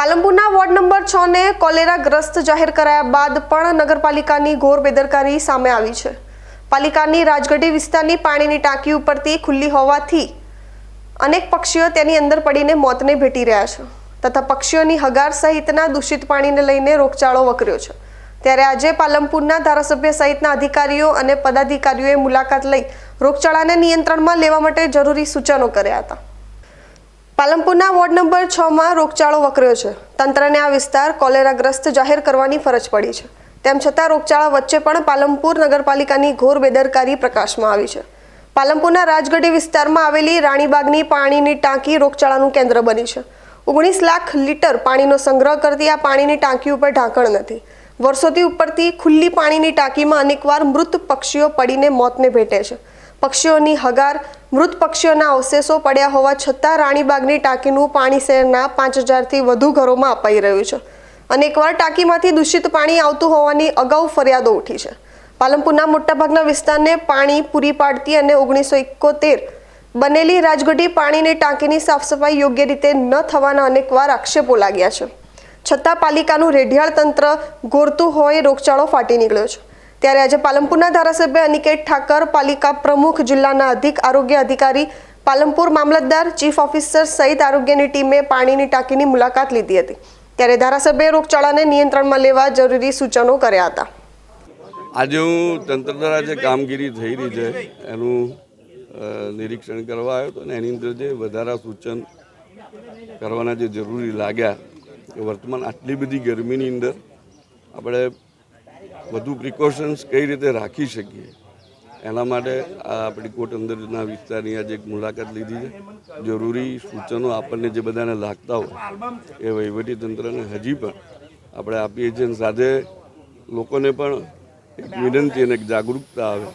પાલનપુરના ward number છ ને કોલેરાગ્રસ્ત જાહેર કરાયા બાદ પણ નગરપાલિકાની ઘોર બેદરકારી સામે આવી છે. પાલિકાની રાજગઢી વિસ્તારની પાણીની ટાંકી ઉપરથી ખુલ્લી હોવાથી અનેક પક્ષીઓ તેની અંદર પડીને મોતને ભેટી રહ્યા છે તથા પક્ષીઓની હગાર સહિતના દૂષિત પાણીને લઈને રોગચાળો વકર્યો છે. ત્યારે આજે પાલનપુરના ધારાસભ્ય સહિતના અધિકારીઓ અને પદાધિકારીઓએ મુલાકાત લઈ રોગચાળાને નિયંત્રણમાં લેવા માટે જરૂરી સૂચનો કર્યા હતા. પાલનપુરના વોર્ડ નંબર છ માં રોગચાળો વકર્યો છે. તંત્રને આ વિસ્તાર કોલેરાગ્રસ્ત જાહેર કરવાની ફરજ પડી છે. તેમ છતાં રોગચાળા વચ્ચે પણ પાલનપુર નગરપાલિકાની ઘોર બેદરકારી પ્રકાશમાં આવી છે. પાલનપુરના રાજગઢી વિસ્તારમાં આવેલી રાણીબાગની પાણીની ટાંકી રોગચાળાનું કેન્દ્ર બની છે. ઓગણીસ લાખ લીટર પાણીનો સંગ્રહ કરતી આ પાણીની ટાંકી ઉપર ઢાંકણ નથી. વર્ષોથી ઉપરથી ખુલ્લી પાણીની ટાંકીમાં અનેકવાર મૃત પક્ષીઓ પડીને મોતને ભેટે છે. પક્ષીઓની હગાર મૃત પક્ષીઓના અવશેષો પડ્યા હોવા છતાં રાણીબાગની ટાંકીનું પાણી શહેરના પાંચ હજારથી વધુ ઘરોમાં અપાઈ રહ્યું છે. અનેકવાર ટાંકીમાંથી દૂષિત પાણી આવતું હોવાની અગાઉ ફરિયાદો ઉઠી છે. પાલનપુરના મોટાભાગના વિસ્તારને પાણી પૂરી પાડતી અને ઓગણીસો એકોતેર બનેલી રાજગઢી પાણીની ટાંકીની સાફસફાઈ યોગ્ય રીતે ન થવાના અનેકવાર આક્ષેપો લાગ્યા છે. છતાં પાલિકાનું રેઢિયાળ તંત્ર ગોરતું હોય રોગચાળો ફાટી નીકળ્યો છે. ત્યારે આજે પાલનપુરના ધારાસભ્ય અનિકેત ઠાકર, પાલિકા પ્રમુખ, જિલ્લાના અધિક આરોગ્ય અધિકારી, પાલનપુર મામલતદાર, ચીફ ઓફિસર સહિત આરોગ્યની ટીમે પાણીની ટાંકીની મુલાકાત લીધી હતી. ત્યારે ધારાસભ્યએ રોગચાળાને નિયંત્રણમાં લેવા જરૂરી સૂચનો કર્યા હતા. આજે હું તંત્ર દ્વારા જે કામગીરી થઈ રહી છે, એનું નિરીક્ષણ કરવા આવ્યો હતો અને એની અંદર જે વધારા સૂચન કરવાના જે જરૂરી લાગ્યા કે વર્તમાન આટલી બધી ગરમીની અંદર આપણે વધુ પ્રિકોશન્સ કઈ રીતે રાખી શકીએ? એના માટે આ આપણી કોટ અંદરના વિસ્તારની આજે એક મુલાકાત લીધી છે. જરૂરી સૂચનો આપણને જે બધાને લાગતા હોય એ વહીવટી તંત્રને હજી પણ આપણે આપીએ છીએ. સાથે લોકોને પણ એક વિનંતી અને એક જાગૃતતા આવે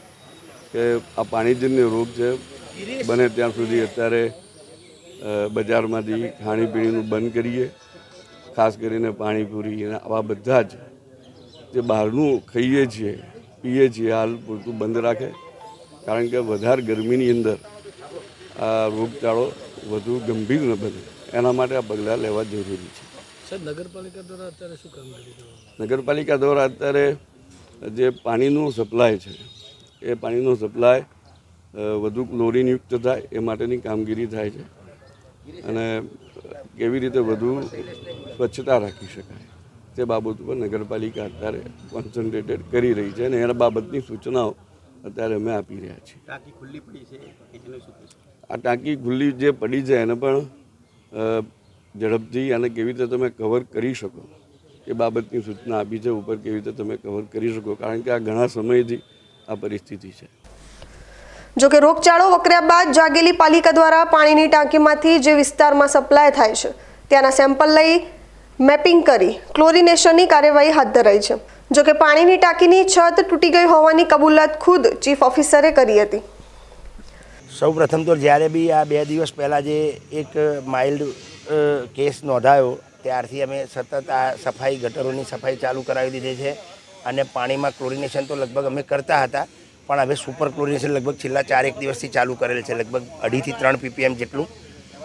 કે આ પાણીજન્ય રોગ છે, બને ત્યાં સુધી અત્યારે બજારમાંથી ખાણીપીણીનું બંધ કરીએ. ખાસ કરીને પાણીપુરી અને આવા બધા જ જે બહારનું ખાઈએ છીએ પીએ છીએ હાલ પૂરતું બંધ રાખે. કારણ કે વધારે ગરમીની અંદર આ રોગચાળો વધુ ગંભીર ન બને. એના માટે આ પગલાં લેવા જરૂરી છે. નગરપાલિકા દ્વારા અત્યારે શું કામગીરી નગરપાલિકા દ્વારા અત્યારે જે પાણીનું સપ્લાય છે એ પાણીનો સપ્લાય વધુ ક્લોરિનયુક્ત થાય એ માટેની કામગીરી થાય છે. અને કેવી રીતે વધુ સ્વચ્છતા રાખી શકાય. તે બાબત ઉપર નગરપાલિકા અત્યારે કોન્સન્ટ્રેટેડ કરી રહી છે અને એના બાબતની સૂચનાઓ અત્યારે અમે આપી રહ્યા છીએ ટાંકી ખુલ્લી પડી છે કે? આ ટાંકી ખુલ્લી જે પડી છે એને પણ ઝડપથી અને કેવી રીતે તમે કવર કરી શકો એ બાબતની સૂચના આપી છે ઉપર કેવી રીતે તમે કવર કરી શકો કારણ કે આ ઘણા સમયથી આ પરિસ્થિતિ છે જોકે રોગચાળો વકર્યા બાદ જાગેલી પાલિકા દ્વારા પાણીની ટાંકીમાંથી જે વિસ્તારમાં સપ્લાય થાય છે ત્યાંના સેમ્પલ લઈ મેપિંગ કરી ક્લોરિનેશનની કાર્યવાહી હાથ ધરાઈ છે. જોકે પાણીની ટાંકીની છત તૂટી ગઈ હોવાની કબૂલાત ખુદ ચીફ ઓફિસરે કરી હતી. સૌ પ્રથમ તો જ્યારે બી આ બે દિવસ પહેલાં જે એક માઇલ્ડ કેસ નોંધાયો, ત્યારથી અમે સતત આ સફાઈ ગટરોની સફાઈ ચાલુ કરાવી દીધી છે અને પાણીમાં ક્લોરિનેશન તો લગભગ અમે કરતા હતા, પણ હવે સુપર ક્લોરિનેશન લગભગ છેલ્લા ચારેક દિવસથી ચાલુ કરેલ છે, લગભગ અઢીથી ત્રણ પીપીએમ જેટલું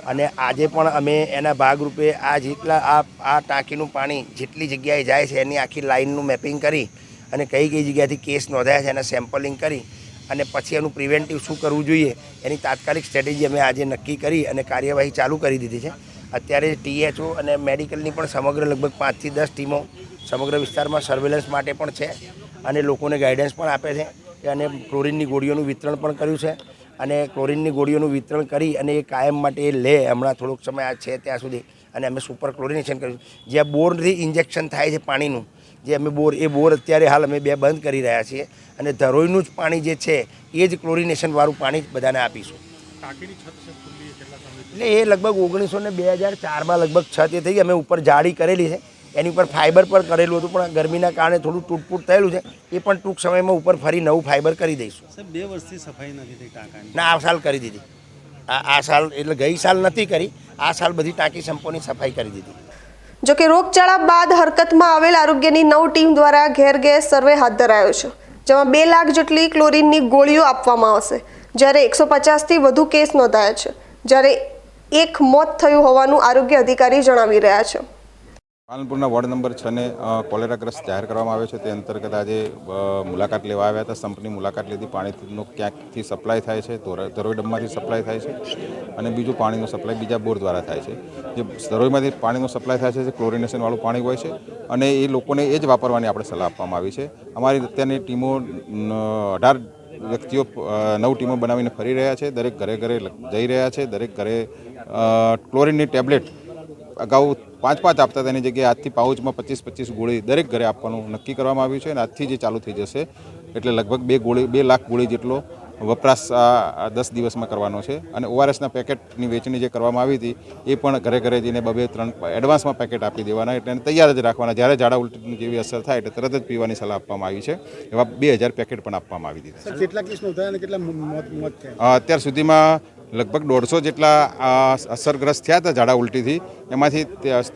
અને આજે પણ અમે એના ભાગરૂપે આ જેટલા આ આ ટાંકીનું પાણી જેટલી જગ્યાએ જાય છે, એની આખી લાઇનનું મેપિંગ કરી અને કઈ કઈ જગ્યાએથી કેસ નોંધાયા છે એના સેમ્પલિંગ કરી અને પછી એનું પ્રિવેન્ટિવ શું કરવું જોઈએ એની તાત્કાલિક સ્ટ્રેટેજી અમે આજે નક્કી કરી અને કાર્યવાહી ચાલુ કરી દીધી છે. અત્યારે ટીએચઓ અને મેડિકલની પણ સમગ્ર લગભગ પાંચથી દસ ટીમો સમગ્ર વિસ્તારમાં સર્વેલન્સ માટે પણ છે અને લોકોને ગાઈડન્સ પણ આપે છે અને ક્લોરિનની ગોળીઓનું વિતરણ પણ કર્યું છે. અને ક્લોરિનની ગોળીઓનું વિતરણ કરી અને એ કાયમ માટે એ લે. હમણાં થોડોક સમય આ છે ત્યાં સુધી. અને અમે સુપર ક્લોરિનેશન કર્યું જ્યાં બોરથી ઇન્જેક્શન થાય છે પાણીનું. જે અમે બોર એ બોર અત્યારે હાલ અમે બે બંધ કરી રહ્યા છીએ. અને ધરોઈનું જ પાણી જે છે એ જ ક્લોરિનેશનવાળું પાણી બધાને આપીશું. એટલે એ લગભગ ઓગણીસો ને બે હજાર ચારમાં લગભગ છત એ થઈ ગઈ. અમે ઉપર જાળી કરેલી છે. એની ઉપર ફાઇબર પર કરેલું હતું પણ ગરમીના કારણે થોડું તૂટફૂટ થયેલું છે એ પણ ટૂંક સમયમાં ઉપર ફરી નવું ફાઇબર કરી દઈશું. બે વર્ષથી સફાઈ નથી થઈ ટાંકાની. ના આ સાલ કરી દીધી. આ આ સાલ એટલે ગઈ સાલ નથી કરી આ સાલ બધી ટાંકી સંપોની સફાઈ કરી દીધી. જોકે રોગચાળા બાદ હરકતમાં આવેલ આરોગ્યની નવ ટીમ દ્વારા ઘેર ઘેર સર્વે હાથ ધરાયો છે જેમાં બે લાખ જેટલી ક્લોરીનની ગોળીઓ આપવામાં આવશે. જ્યારે એકસો પચાસથી વધુ કેસ નોંધાયા છે જ્યારે એક મોત થયું હોવાનું આરોગ્ય અધિકારી જણાવી રહ્યા છે. પાલનપુરના વોર્ડ નંબર છને કોલેરાગ્રસ્ત જાહેર કરવામાં આવ્યો છે. તે અંતર્ગત આજે મુલાકાત લેવા આવ્યા હતા. સંપની મુલાકાત લીધી. પાણીનો ક્યાંકથી સપ્લાય થાય છે? ધોર- ધરોઈ ડમમાંથી સપ્લાય થાય છે? અને બીજું પાણીનો સપ્લાય બીજા બોર દ્વારા થાય છે. જે ધરોઈમાંથી પાણીનો સપ્લાય થાય છે, જે ક્લોરિનેશનવાળું પાણી હોય છે. અને એ લોકોને એ જ વાપરવાની આપણે સલાહ આપવામાં આવી છે. અમારી અત્યારની ટીમો અઢાર વ્યક્તિઓ નવ ટીમો બનાવીને ફરી રહ્યા છે. દરેક ઘરે ઘરે જઈ રહ્યા છે. દરેક ઘરે ક્લોરિનની ટેબ્લેટ અગાઉ પાંચ પાંચ આપતા તેની જગ્યાએ આજથી પાઉચમાં પચીસ પચીસ ગોળી દરેક ઘરે આપવાનું નક્કી કરવામાં આવ્યું છે અને આજથી જે ચાલુ થઈ જશે એટલે લગભગ બે ગોળી બે લાખ ગોળી જેટલો વપરાશ આ દસ દિવસમાં કરવાનો છે. અને ઓઆરએસના પેકેટની વેચણી જે કરવામાં આવી હતી એ પણ ઘરે ઘરે જઈને બબે ત્રણ એડવાન્સમાં પેકેટ આપી દેવાના એટલે એને તૈયાર જ રાખવાના. જ્યારે ઝાડા ઉલટીની જેવી અસર થાય એટલે તરત જ પીવાની સલાહ આપવામાં આવી છે. એવા બે હજાર પેકેટ પણ આપવામાં આવી દીધા કેટલા કેસ નોંધાયા કેટલા અત્યાર સુધીમાં લગભગ દોઢસો જેટલા અસરગ્રસ્ત થયા હતા ઝાડા ઉલટીથી. એમાંથી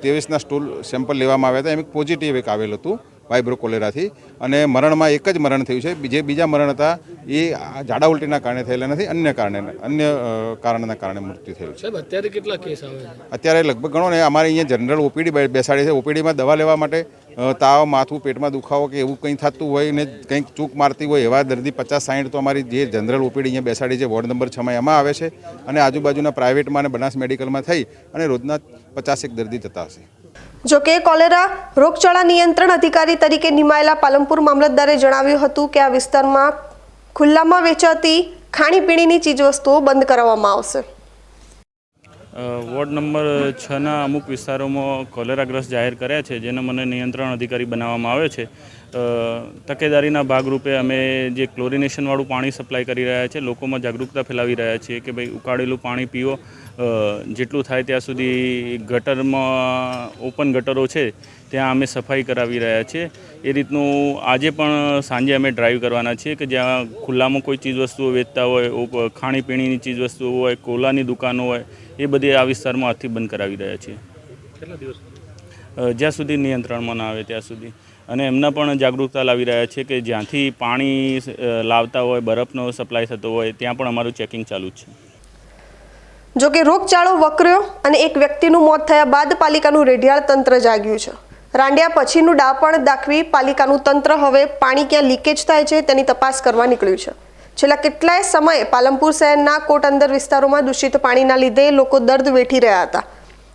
ત્રેવીસના સ્ટૂલ સેમ્પલ લેવામાં આવ્યા હતા. એમ પોઝિટિવ એક આવેલું હતું વાઇબ્રો કોલેરાથી અને મરણમાં એક જ મરણ થયું છે. જે બીજા મરણ હતા એ ઝાડા ઉલટીના કારણે થયેલા નથી અન્ય કારણે અન્ય કારણના કારણે મૃત્યુ થયું છે. અત્યારે કેટલા કેસ આવે અત્યારે લગભગ ગણો ને અમારે અહીંયા જનરલ ઓપીડી બેસાડી છે. ઓપીડીમાં દવા લેવા માટે તાવ, માથું, પેટમાં દુખાવો કે એવું કંઈ થતું હોય ને કંઈક ચૂક મારતી હોય એવા દર્દી પચાસ, સાઈઠ તો અમારી જે જનરલ ઓપીડી અહીંયા બેસાડી છે, વોર્ડ નંબર છમાં એમાં આવે છે અને આજુબાજુના પ્રાઇવેટમાં અને બનાસ મેડિકલમાં થઈ અને રોજના પચાસેક દર્દી જતા હશે. જો કે કોલેરા રોગચાળા નિયંત્રણ અધિકારી તરીકે નિમાયેલા પાલનપુર મામલતદારે જણાવ્યું હતું કે આ વિસ્તારમાં ખુલ્લામાં વેચાતી ખાણીપીણીની ચીજવસ્તુઓ બંધ કરાવવામાં આવશે. વોર્ડ નંબર છના અમુક વિસ્તારોમાં કોલેરાગ્રસ્ત જાહેર કર્યા છે, જેને મને નિયંત્રણ અધિકારી બનાવવામાં આવે છે. તકેદારીના ભાગરૂપે અમે જે ક્લોરિનેશનવાળું પાણી સપ્લાય કરી રહ્યા છે, લોકોમાં જાગૃતતા ફેલાવી રહ્યા છીએ કે ભાઈ ઉકાળેલું પાણી પીવો જેટલું થાય ત્યાં સુધી ગટરમાં ઓપન ગટરો છે, ત્યાં અમે સફાઈ કરાવી રહ્યા છીએ. એ રીતનું આજે પણ સાંજે અમે ડ્રાઈવ કરવાના છીએ કે જ્યાં ખુલ્લામાં કોઈ ચીજવસ્તુઓ વેચતા હોય ખાણીપીણીની ચીજવસ્તુઓ હોય, કોલાની દુકાનો હોય એ બધી આ વિસ્તારમાં આજથી બંધ કરાવી રહ્યા છીએ. કેટલા દિવસ? જ્યાં સુધી નિયંત્રણમાં ના આવે ત્યાં સુધી. અને એમના પણ જાગૃતતા લાવી રહ્યા છે કે જ્યાંથી પાણી લાવતા હોય બરફનો સપ્લાય થતો હોય ત્યાં પણ અમારું ચેકિંગ ચાલુ છે. જો કે રોગચાળો વકર્યો અને એક વ્યક્તિનું મોત થયા બાદ પાલિકાનું રેઢિયાળ તંત્ર જાગ્યું છે. રાંડિયા પછીનું ડાપણ દાખવી પાલિકાનું તંત્ર હવે પાણી ક્યાં લીકેજ થાય છે તેની તપાસ કરવા નીકળ્યું છે. છેલ્લા કેટલાય સમયે પાલનપુર શહેરના કોટ અંદર વિસ્તારોમાં દૂષિત પાણીના લીધે લોકો દર્દ વેઠી રહ્યા હતા.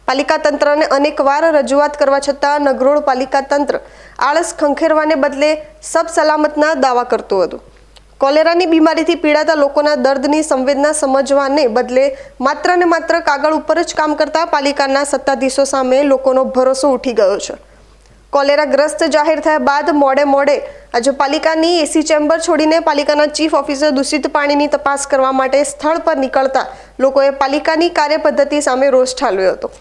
પાલિકા તંત્રને અનેકવાર રજૂઆત કરવા છતાં નગરોળ પાલિકા તંત્ર આળસ ખંખેરવાને બદલે સબ સલામતના દાવા કરતું હતું. કોલેરાની બીમારીથી પીડાતા લોકોના દર્દની સંવેદના સમજવાને બદલે માત્ર ને માત્ર કાગળ ઉપર જ કામ કરતા પાલિકાના સત્તાધીશો સામે લોકોનો ભરોસો ઉઠી ગયો છે. કોલેરાગ્રસ્ત જાહેર થયા બાદ મોડે મોડે આજે પાલિકાની એસી ચેમ્બર છોડીને પાલિકાના ચીફ ઓફિસર દૂષિત પાણીની તપાસ કરવા માટે સ્થળ પર નીકળતા લોકોએ પાલિકાની કાર્યપદ્ધતિ સામે રોષ ઠાલવ્યો હતો.